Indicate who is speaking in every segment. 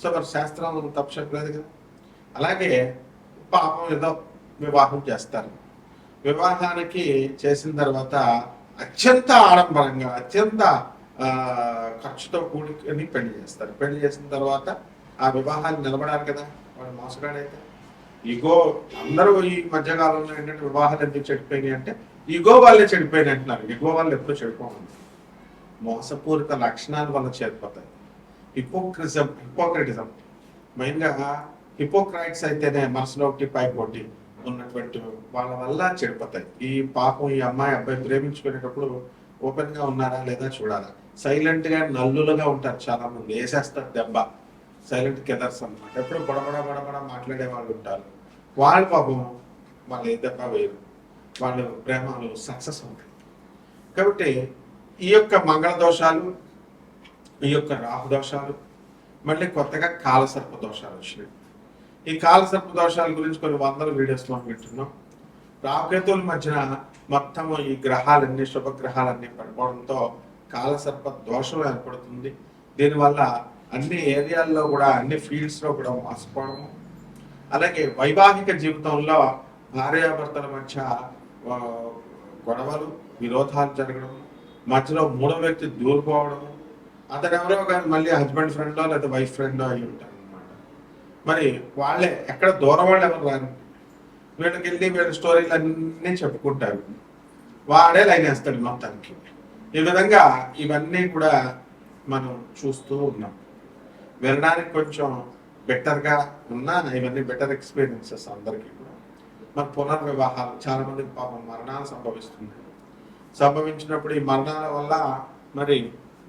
Speaker 1: So మరి శాస్త్రం తప్పు చెప్పలేదు కదా. అలాగే పాపం ఏదో వివాహం చేస్తారు. వివాహానికి చేసిన తర్వాత అత్యంత ఆడంబరంగా అత్యంత ఖర్చుతో కూడుకొని పెళ్ళి చేస్తారు. పెళ్ళి చేసిన తర్వాత ఆ వివాహాలు నిలబడాలి కదా వాడు మోసగాడైతే. ఈగో అందరూ ఈ మధ్యకాలంలో ఏంటంటే వివాహాలు ఎందుకు చెడిపోయినాయి అంటే ఈగో వాళ్ళే చెడిపోయినాయి అంటున్నారు. ఈగో వాళ్ళు ఎప్పుడు చెడిపోవాలి మోసపూరిత లక్షణాలు వల్ల చేరిపోతాయి. హిపోక్రిజం హిపోక్రటిజం మెయిన్గా హిపోక్రైట్స్ అయితేనే మనసులో ఒకటి పైకి ఉన్నటువంటి వాళ్ళ వల్ల చెడిపోతాయి. ఈ పాపం ఈ అమ్మాయి అబ్బాయి ప్రేమించుకునేటప్పుడు ఓపెన్గా ఉన్నారా లేదా చూడాలా? సైలెంట్గా నల్లులుగా ఉంటారు చాలా మంది వేసేస్తారు దెబ్బ. సైలెంట్ కెదర్స్ అన్నమాట. ఎప్పుడు బుడబడ బడబడ మాట్లాడే వాళ్ళు ఉంటారు. వాళ్ళ పాపం వాళ్ళు ఏ దెబ్బ వేయరు వాళ్ళు ప్రేమలు సక్సెస్ ఉంటాయి కాబట్టి ఈ యొక్క మంగళ దోషాలు ఈ యొక్క రాహు దోషాలు మళ్ళీ కొత్తగా కాలసర్ప దోషాలు వచ్చినాయి. ఈ కాలసర్ప దోషాల గురించి కొన్ని వందల వీడియోస్లో వింటున్నాం. రాహుకేతువుల మధ్యన మొత్తం ఈ గ్రహాలన్నీ శుభగ్రహాలన్నీ పడిపోవడంతో కాలసర్ప దోషం ఏర్పడుతుంది. దీనివల్ల అన్ని ఏరియాల్లో కూడా అన్ని ఫీల్డ్స్లో కూడా మోసపోవడము. అలాగే వైవాహిక జీవితంలో భార్యాభర్తల మధ్య గొడవలు విరోధాలు జరగడం మధ్యలో మూడో వ్యక్తి దూరిపోవడం అతను ఎవరో కానీ మళ్ళీ హస్బెండ్ ఫ్రెండో లేదా వైఫ్ ఫ్రెండో అయి ఉంటారు అనమాట మరి వాళ్ళే ఎక్కడ దూరం వాళ్ళు ఎవరు రారు. వీళ్ళకి వెళ్ళి వీళ్ళ స్టోరీలు అన్నీ చెప్పుకుంటారు. వాడే లైన్ వేస్తాడు మొత్తానికి. ఈ విధంగా ఇవన్నీ కూడా మనం చూస్తూ ఉన్నాం. వినడానికి కొంచెం బెటర్గా ఉన్నా ఇవన్నీ బెటర్ ఎక్స్పీరియన్సెస్ అందరికీ కూడా. మరి పునర్వివాహాలు చాలా మందికి పాపం మరణాలు సంభవిస్తుంది సంభవించినప్పుడు ఈ మరణాల వల్ల మరి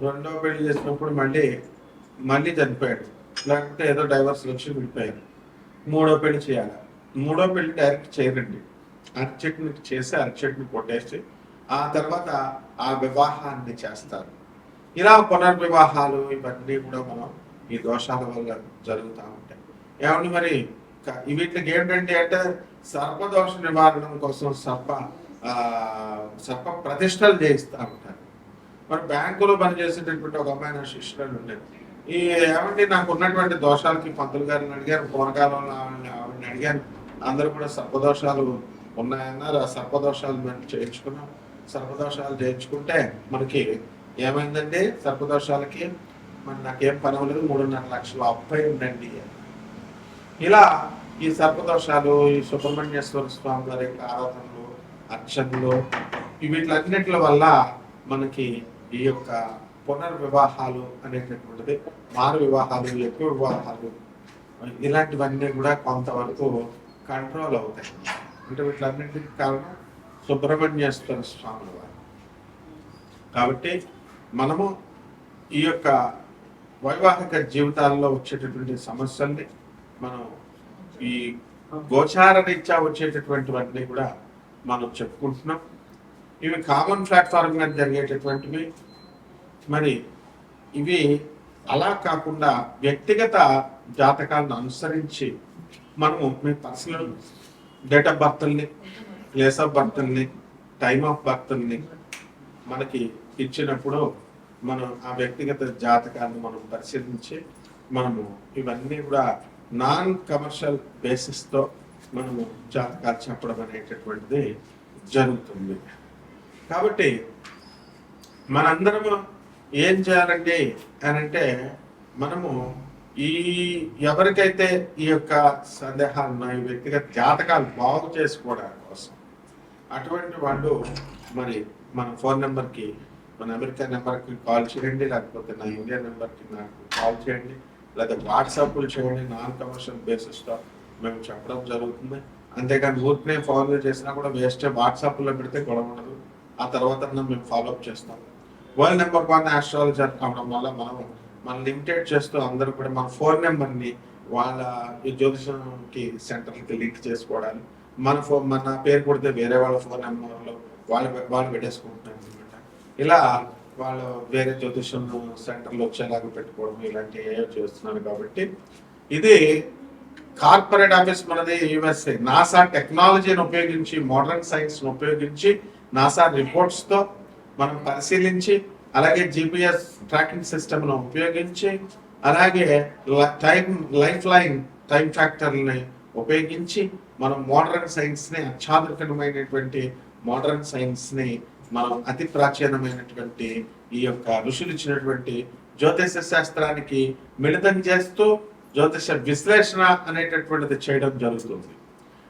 Speaker 1: రెండో పెళ్ళి చేసినప్పుడు మళ్ళీ మళ్ళీ చనిపోయాడు. లేకపోతే ఏదో డైవర్స్ వచ్చి విడిపోయారు మూడో పెళ్ళి చేయాలి. మూడో పెళ్ళి డైరెక్ట్ చేయరండి. అరటి చెట్టుని చేసి అరటి కొట్టేసి ఆ తర్వాత ఆ వివాహాన్ని చేస్తారు. ఇలా పునర్వివాహాలు ఇవన్నీ కూడా మనం ఈ దోషాల వల్ల జరుగుతూ ఉంటాయి. ఏమండి మరి? వీటికి ఏంటంటే అంటే సర్పదోష నివారణ కోసం సర్ప సర్ప ప్రతిష్టలు చేయిస్తూ ఉంటారు. మరి బ్యాంకులో పనిచేసేటటువంటి ఒక అమ్మాయి నా శిష్యురాలు ఉండేది. ఈ ఏమండి నాకు ఉన్నటువంటి దోషాలకి పంతులు గారిని అడిగాను పూర్వకాలంలో ఆవిడని ఆవిడని అడిగాను. అందరూ కూడా సర్పదోషాలు ఉన్నాయన్నారు. ఆ సర్పదోషాలు మేము చేయించుకున్నాం సర్పదోషాలు చేయించుకుంటే మనకి ఏమైందండి? సర్పదోషాలకి మరి నాకేం పని అవ్వలేదు. మూడున్నర లక్షలు అప్పై ఉండండి. ఇలా ఈ సర్పదోషాలు ఈ సుబ్రహ్మణ్యేశ్వర స్వామి గారి ఆరాధనలు అర్చనలు ఈ వీటిలన్నిటి వల్ల మనకి ఈ యొక్క పునర్వివాహాలు అనేటటువంటిది మారు వివాహాలు ఎక్కువ వివాహాలు ఇలాంటివన్నీ కూడా కొంతవరకు కంట్రోల్ అవుతాయి. అంటే వీటన్నింటికి కారణం సుబ్రహ్మణ్యేశ్వర స్వామి వారు. కాబట్టి మనము ఈ యొక్క వైవాహిక జీవితాల్లో వచ్చేటటువంటి సమస్యల్ని మనం ఈ గోచారరీత్యా వచ్చేటటువంటివన్నీ కూడా మనం చెప్పుకుంటున్నాం. ఇవి కామన్ ప్లాట్ఫామ్ మీద జరిగేటటువంటివి. మరి ఇవి అలా కాకుండా వ్యక్తిగత జాతకాలను అనుసరించి మనము మీ పర్సనల్ డేట్ ఆఫ్ బర్త్ని ప్లేస్ ఆఫ్ బర్త్ని టైమ్ ఆఫ్ బర్త్ని మనకి ఇచ్చినప్పుడు మనం ఆ వ్యక్తిగత జాతకాన్ని మనం పరిశీలించి మనము ఇవన్నీ కూడా నాన్ కమర్షియల్ బేసిస్తో మనము జాతకాలు చెప్పడం అనేటటువంటిది జరుగుతుంది. కాబట్టి మనందరము ఏం చేయాలండి అని అంటే మనము ఈ ఎవరికైతే ఈ యొక్క సందేహాలు ఉన్నాయి వ్యక్తిగత జాతకాలు బాగు చేసుకోవడం కోసం అటువంటి వాళ్ళు మరి మన ఫోన్ నెంబర్కి మన అమెరికా నెంబర్కి కాల్ చేయండి లేకపోతే నా ఇండియా నెంబర్కి నాకు కాల్ చేయండి లేదా వాట్సాప్లు చేయండి నాన్ కమర్షియల్ బేసిస్తో మేము చెప్పడం జరుగుతుంది. అంతేకాని ఊరికనే ఫాలో చేసినా కూడా వేస్ట్ వాట్సాప్లో పెడితే గొడవ ఉండదు. ఆ తర్వాత మేము ఫాలోఅప్ చేస్తాం. వరల్డ్ నెంబర్ వన్ ఆస్ట్రాలజర్ కావడం వల్ల మనం మనం లిమిటెడ్ చేస్తూ అందరూ కూడా మన ఫోన్ నెంబర్ని వాళ్ళ జ్యోతిషంకి సెంటర్కి లింక్ చేసుకోవడానికి మన ఫోన్ మన పేరు కొడితే వేరే వాళ్ళ ఫోన్ నెంబర్లో వాళ్ళు వాళ్ళు పెట్టేసుకుంటున్నారు అనమాట ఇలా వాళ్ళు వేరే జ్యోతిషం సెంటర్లో వచ్చేలాగా పెట్టుకోవడం ఇలాంటివి ఏవో చేస్తున్నారు కాబట్టి ఇది కార్పొరేట్ ఆఫీస్ మనది యుఎస్ఏ నాసా టెక్నాలజీని ఉపయోగించి మోడర్న్ సైన్స్ను ఉపయోగించి నాసా రిపోర్ట్స్తో మనం పరిశీలించి అలాగే జిపిఎస్ ట్రాకింగ్ సిస్టమ్ను ఉపయోగించి అలాగే టైం లైఫ్ లైన్ టైం ఫ్యాక్టర్ని ఉపయోగించి మనం మోడర్న్ సైన్స్ని అత్యాధునికమైనటువంటి మోడర్న్ సైన్స్ని మనం అతి ప్రాచీనమైనటువంటి ఈ యొక్క ఋషులు ఇచ్చినటువంటి జ్యోతిష శాస్త్రానికి మిళితం చేస్తూ జ్యోతిష విశ్లేషణ అనేటటువంటిది చేయడం జరుగుతుంది.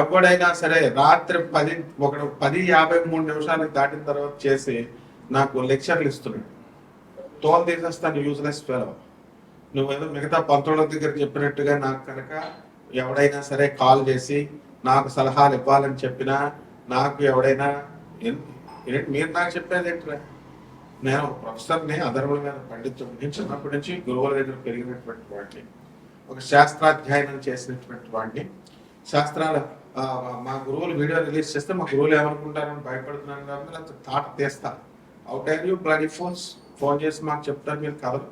Speaker 1: ఎప్పుడైనా సరే రాత్రి పది ఒక పది యాభై మూడు నిమిషాలకు దాటిన తర్వాత చేసి నాకు లెక్చర్లు ఇస్తున్నాడు. తోలు తీసేస్తాను యూజ్లెస్ ఫెలో నువ్వేదో మిగతా పంతుల దగ్గర చెప్పినట్టుగా నాకు కనుక ఎవడైనా సరే కాల్ చేసి నాకు సలహాలు ఇవ్వాలని చెప్పినా నాకు ఎవడైనా ఏంటి మీరు నాకు చెప్పేది ఏంట్రా? నేను ప్రొఫెసర్ని అధర్వుల మీద పండితుడిని చిన్నప్పటి నుంచి గురువుల దగ్గర పెరిగినటువంటి వాడిని. ఒక శాస్త్రాధ్యయనం చేసినటువంటి వాడిని. శాస్త్రాల మా గురువులు వీడియో రిలీజ్ చేస్తే మా గురువులు ఏమనుకుంటారని భయపడుతున్నాను కాబట్టి అంత తాట తీస్తా. Out are you bloody phones phone చేసి మాకు చెప్తారు మీరు కథలు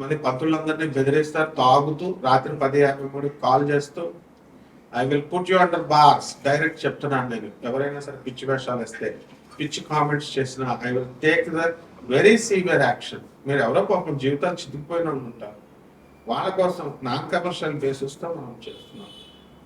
Speaker 1: మళ్ళీ పంతులందరినీ బెదిరిస్తారు తాగుతూ రాత్రి పది యాభై మూడు కాల్ చేస్తూ I will put you under bars direct చెప్తున్నాను నేను. ఎవరైనా సరే పిచ్చి వేషాలు వేస్తే పిచ్చి కామెంట్స్ చేసిన I will take the very severe action మీరు ఎవరో పాపం జీవితాలు చితికిపోయిన వాళ్ళు ఉంటారు. వాళ్ళ కోసం నాన్ కమర్షియల్ బేసిస్తో మనం చేస్తున్నాం.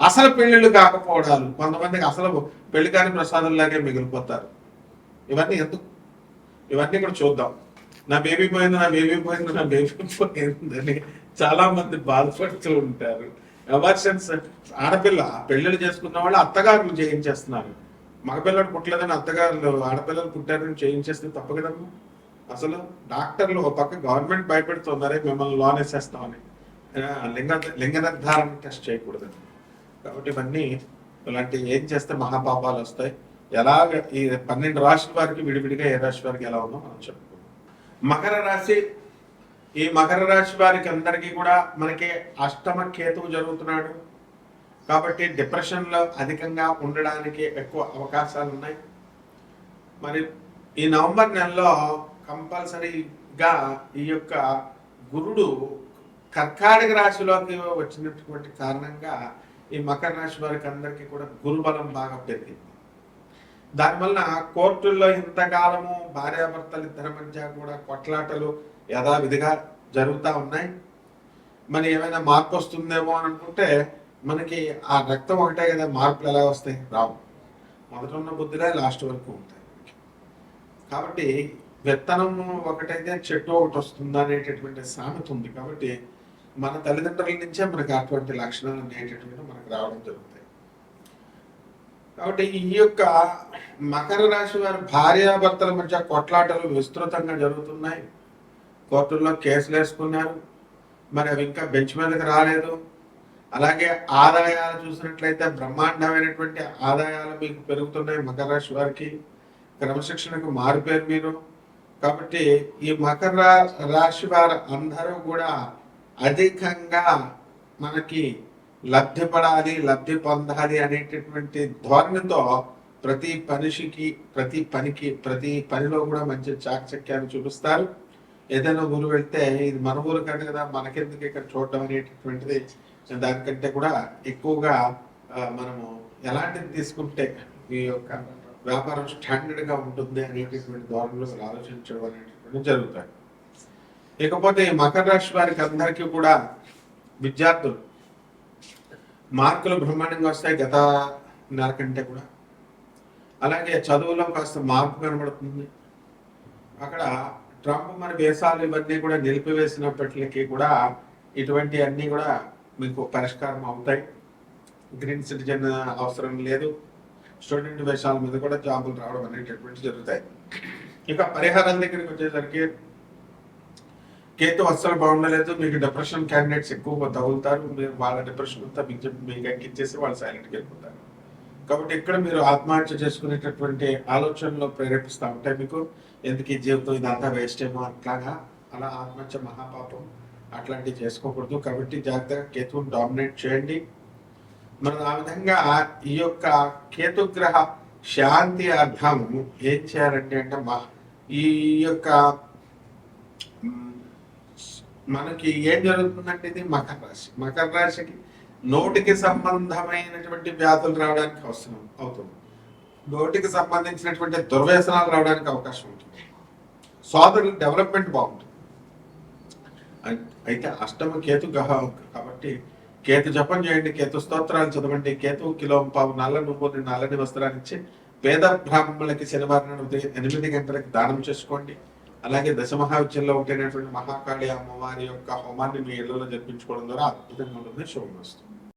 Speaker 1: అసలు పెళ్ళిళ్ళు కాకపోవడాలు కొంతమందికి అసలు పెళ్ళి కాని ప్రసాదంలాగే మిగిలిపోతారు. ఇవన్నీ ఎందుకు? ఇవన్నీ కూడా చూద్దాం. నా బేబీ పోయింది నా బేబీ పోయింది నా బేబీ పోయిందని చాలా మంది బాధపడుతూ ఉంటారు. అవర్షన్స్ ఆడపిల్ల పెళ్ళిళ్ళు చేసుకున్న వాళ్ళు అత్తగారులు చేయించేస్తున్నారు. మగపిల్లడు పుట్టలేదని అత్తగారులు ఆడపిల్లలు పుట్టారని చేయించేస్తే తప్పు కదమ్మా. అసలు డాక్టర్లు ఒక పక్క గవర్నమెంట్ భయపెడుతున్నారే మిమ్మల్ని లోన్ వేసేస్తామని. లింగ లింగ నిర్ధారణ టెస్ట్ చేయకూడదని. కాబట్టి ఇవన్నీ ఇలాంటి ఏం చేస్తే మహాపాపాలు వస్తాయి? ఎలాగ ఈ పన్నెండు రాశుల వారికి విడివిడిగా ఏ రాశి వారికి ఎలా ఉందో మనం చెప్పుకుందాం. మకర రాశి ఈ మకర రాశి వారికి అందరికీ కూడా మనకి అష్టమ కేతువు జరుగుతున్నాడు. కాబట్టి డిప్రెషన్లో అధికంగా ఉండడానికి ఎక్కువ అవకాశాలు ఉన్నాయి. మరి ఈ నవంబర్ నెలలో కంపల్సరీగా ఈ యొక్క గురుడు కర్కాటక రాశిలోకి వచ్చినటువంటి కారణంగా ఈ మకర రాశి వారికి అందరికీ కూడా గురుబలం బాగా పెరిగింది. దానివల్ల కోర్టుల్లో ఇంతకాలము భార్యాభర్తలు ఇద్దరి మధ్య కూడా కొట్లాటలు యథావిధిగా జరుగుతూ ఉన్నాయి. మరి ఏమైనా మార్పు వస్తుందేమో అని అనుకుంటే మనకి ఆ రక్తం ఒకటే కదా మార్పులు ఎలా వస్తాయి? రావు. మొదట ఉన్న బుద్ధిగా లాస్ట్ వరకు ఉంటాయి. కాబట్టి విత్తనం ఒకటైతే చెట్టు ఒకటి వస్తుందా అనేటటువంటి సామెత ఉంది. కాబట్టి మన తల్లిదండ్రుల నుంచే మనకు అటువంటి లక్షణాలు అనేటటువంటి మనకు రావడం జరుగుతాయి. కాబట్టి ఈ యొక్క మకర రాశి వారి భార్యాభర్తల మధ్య కొట్లాటలు విస్తృతంగా జరుగుతున్నాయి. కోర్టుల్లో కేసులు వేసుకున్నారు. మరి అవి ఇంకా బెంచ్ మీదకి రాలేదు. అలాగే ఆదాయాలు చూసినట్లయితే బ్రహ్మాండమైనటువంటి ఆదాయాలు మీకు పెరుగుతున్నాయి మకర రాశి వారికి. క్రమశిక్షణకు మారిపోయారు మీరు. కాబట్టి ఈ మకర రా- రాశి వారు అందరూ కూడా అధికంగా మనకి లబ్ధి పడాలి లబ్ధి పొందాలి అనేటటువంటి ధోరణితో ప్రతి పనిషికి ప్రతి పనికి ప్రతి పనిలో కూడా మంచి చాకచక్యాన్ని చూపిస్తారు. ఏదైనా ఊరు వెళ్తే ఇది మన ఊరు కాదు కదా మనకెందుకు ఇక్కడ చూడడం అనేటటువంటిది దానికంటే కూడా ఎక్కువగా మనము ఎలాంటిది తీసుకుంటే ఈ యొక్క వ్యాపారం స్టాండర్డ్గా ఉంటుంది అనేటటువంటి ధోరణిలో ఆలోచించడం అనేటటువంటి జరుగుతాయి ఇకపోతే ఈ మకర రాశి వారికి అందరికీ కూడా విద్యార్థులు మార్కులు బ్రహ్మాండంగా వస్తాయి గత నెల కంటే కూడా. అలాగే చదువులో కాస్త మార్పు కనబడుతుంది. అక్కడ ట్రంప్ మరి దేశాలు ఇవన్నీ కూడా నిలిపివేసినప్పటికీ కూడా ఇటువంటి అన్నీ కూడా మీకు పరిష్కారం అవుతాయి. గ్రీన్ సిటిజన్ అవసరం లేదు. స్టూడెంట్ వేషాల మీద కూడా జాబులు రావడం అనేటటువంటి జరుగుతాయి. ఇక పరిహారం దగ్గరికి వచ్చేసరికి కేతు అస్సలు బాగుండలేదు. మీకు డిప్రెషన్ క్యాండిడేట్స్ ఎక్కువగా తగులుతారు. మీరు వాళ్ళ డిప్రెషన్ అంతా మీకు చెప్పి మీకు ఎక్కిచ్చేసి వాళ్ళు సైలెంట్కి వెళ్ళిపోతారు. కాబట్టి ఇక్కడ మీరు ఆత్మహత్య చేసుకునేటటువంటి ఆలోచనలో ప్రేరేపిస్తూ ఉంటాయి మీకు. ఎందుకు ఈ జీవితం ఇదంతా వేస్ట్ ఏమో అట్లాగా? అలా ఆత్మహత్య మహాపాపం అట్లాంటివి చేసుకోకూడదు. కాబట్టి జాగ్రత్తగా కేతువుని డామినేట్ చేయండి. మనం ఆ విధంగా ఈ యొక్క కేతుగ్రహ శాంతి అర్థం ఏం చేయాలంటే అంటే మా ఈ యొక్క మనకి ఏం జరుగుతుందంటే ఇది మకర రాశి. మకర రాశికి నోటికి సంబంధమైనటువంటి వ్యాధులు రావడానికి అవసరం అవుతుంది. నోటికి సంబంధించినటువంటి దుర్వ్యసనాలు రావడానికి అవకాశం ఉంటుంది. సోదరులు డెవలప్మెంట్ బాగుంటుంది. అయితే అష్టమ కేతు గ్రహ కాబట్టి కేతు జపం చేయండి కేతు స్తోత్రాలు చదవండి కేతు కిలో పావు నల్ల నువ్వుని నల్లని వస్త్రాన్ని ఇచ్చి పేద బ్రాహ్మణులకి శనివారం ఎనిమిది గంటలకు దానం చేసుకోండి. అలాగే దశమహావిద్యంలో ఒకటైనటువంటి మహాకాళి అమ్మవారి యొక్క హోమాన్ని మీ ఇళ్ళలో జరిపించుకోవడం ద్వారా అద్భుతంగా ఉంటుంది. శుభం వస్తుంది.